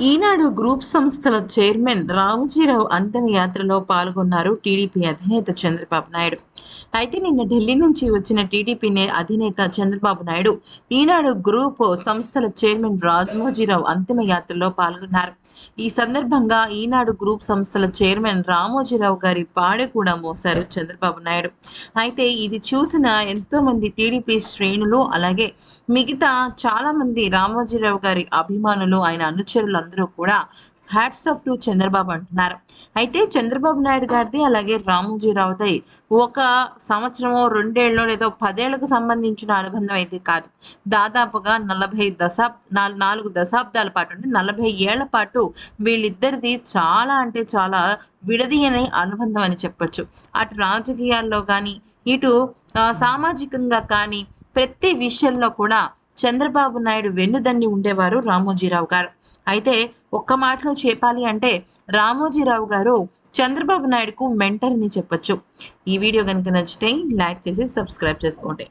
ఈనాడు group సంస్థల chairman రావుజీరావు అంతిమయాత్రలో పాల్గొన్నారు TDP అధినేత చంద్రబాబు నాయుడు. అయితే నిన్న ఢిల్లీ నుంచి వచ్చిన టీడీపీ నే- అధినేత చంద్రబాబు నాయుడు ఈనాడు గ్రూప్ సంస్థల చైర్మన్ రామోజీరావు అంతిమయాత్రలో పాల్గొన్నారు. ఈ సందర్భంగా ఈనాడు గ్రూప్ సంస్థల చైర్మన్ రామోజీరావు గారి పాడె కూడా మోశారు చంద్రబాబు నాయుడు. అయితే ఇది చూసిన ఎంతో మంది టీడీపీ శ్రేణులు అలాగే మిగతా చాలా మంది రామోజీరావు గారి అభిమానులు ఆయన అనుచరులు అందరూ కూడా హ్యాట్స్ ఆఫ్ టు చంద్రబాబు అంటున్నారు. అయితే చంద్రబాబు నాయుడు గారిది అలాగే రామోజీరావుది ఒక సంవత్సరమో రెండేళ్ళలో లేదా పదేళ్ళకు సంబంధించిన అనుబంధం అయితే కాదు. దాదాపుగా నలభై దశాబ్ నాలుగు దశాబ్దాల పాటు అంటే నలభై ఏళ్ళ పాటు వీళ్ళిద్దరిది చాలా అంటే చాలా విడదీయని అనుబంధం అని చెప్పొచ్చు. అటు రాజకీయాల్లో కానీ ఇటు సామాజికంగా కానీ ప్రతి విషయంలో కూడా చంద్రబాబు నాయుడు వెన్నుదన్ని ఉండేవారు రామోజీరావు గారు. అయితే ఒక్క మాటలో చెప్పాలి అంటే రామోజీరావు గారు చంద్రబాబు నాయుడుకు మెంటర్ అని చెప్పొచ్చు. ఈ వీడియో కనుక నచ్చితే లైక్ చేసి సబ్స్క్రైబ్ చేసుకోండి.